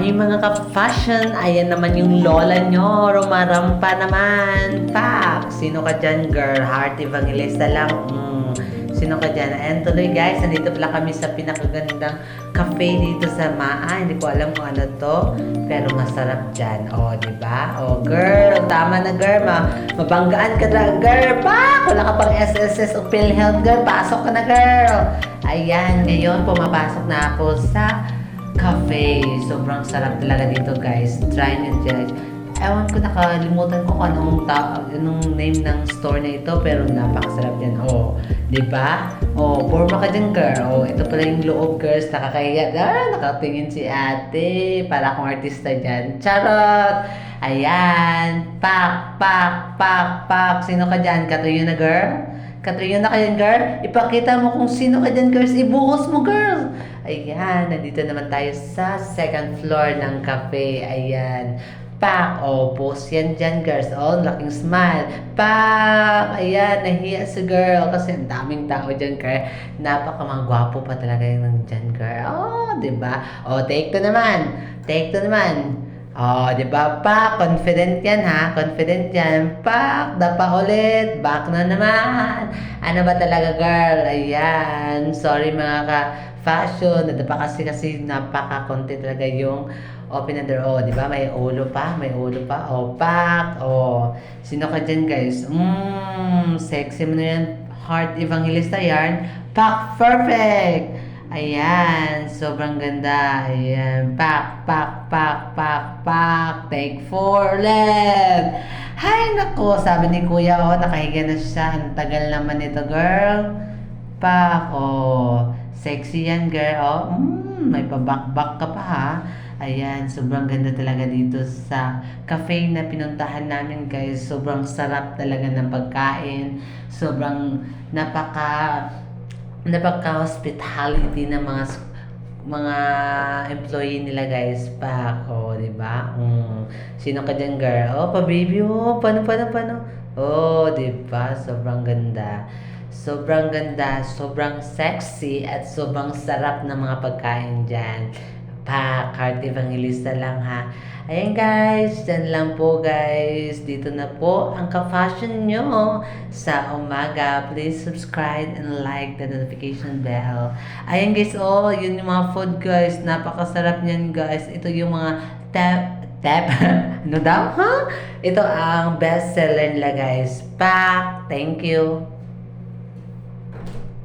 Ay, mga ka-fashion, ayan naman yung lola nyo. Rumarampa naman. Pak! Sino ka dyan, girl? Heart Evangelista lang. Mm. Sino ka dyan? Ayan tuloy, guys. Nandito pala kami sa pinakagandang cafe dito sa Maa. Hindi ko alam kung ano to. Pero masarap dyan. O, di ba? O, girl. Tama na, girl. Ma mabanggaan ka na, girl. Pak! Wala ka pang SSS o PhilHealth, girl. Pasok ka na, girl. Ayan, ngayon pumapasok na ako sa cafe. Sobrang sarap talaga dito, guys. Try nyo dyan. Ewan ko, nakalimutan ko anong, ta- anong name ng store na ito, pero napakasarap yan. Oh, di ba? Oh, forma ka dyan, girl. Oh, ito pala yung loob, girls. Nakakahiya. Ah, nakatingin si ate. Para akong artista dyan. Charot! Ayan. Pak, pak, pak, pak. Sino ka dyan? Katuyo na, girl? Katuyo na ka dyan, girl? Ipakita mo kung sino ka dyan, girls. Ibuhos mo, girl. Ayan, nandito naman tayo sa second floor ng cafe. Ayan. Pak! O, post yan dyan, girls. O, laking smile. Pak! Ayan, nahiya si girl. Kasi ang daming tao dyan, girl. Napaka mga gwapo pa talaga yung dyan, girl. O, di ba? O, take two naman. Take two naman. O, di ba? Pak! Confident yan, ha? Confident yan. Pak! Dapa ulit. Back na naman. Ano ba talaga, girl? Ayan. Sorry, mga ka-fashion. Nadapa kasi kasi napaka-konti talaga yung open na door. Oh, di ba? May ulo pa. May ulo pa. Oh, pak. Oh. Sino ka dyan, guys? Mmm, sexy mo na yan. Heart Evangelista yarn. Pak, perfect! Ayan, sobrang ganda. Ayan, pak, pak, pak, pak, pak. Take four, left. Hay, nako, sabi ni kuya, oh, nakahiga na siya. Ang tagal naman ito, girl. Pak, oh. Sexy yan, girl. Oh, mm, may pabakbak ka pa, ha. Ayan, sobrang ganda talaga dito sa cafe na pinuntahan namin, guys. Sobrang sarap talaga ng pagkain. Sobrang napaka napaka-hospitality ng mga mga employee nila guys pa ako, di ba? Mm. Sino ka dyan, girl? Oh, pa-baby, oh. Paano, paano, paano? Oh, di ba? Sobrang ganda. Sobrang ganda, sobrang sexy, at sobrang sarap ng mga pagkain dyan. Pa, Cart Evangelista lang ha. Ayan guys, dyan lang po guys. Dito na po ang ka-fashion nyo sa umaga. Please subscribe and like the notification bell. Ayan guys, oh, yun yung mga food guys. Napakasarap niyan guys. Ito yung mga tap, tap, ano daw, ha? Ito ang best seller nila guys. Pak, thank you.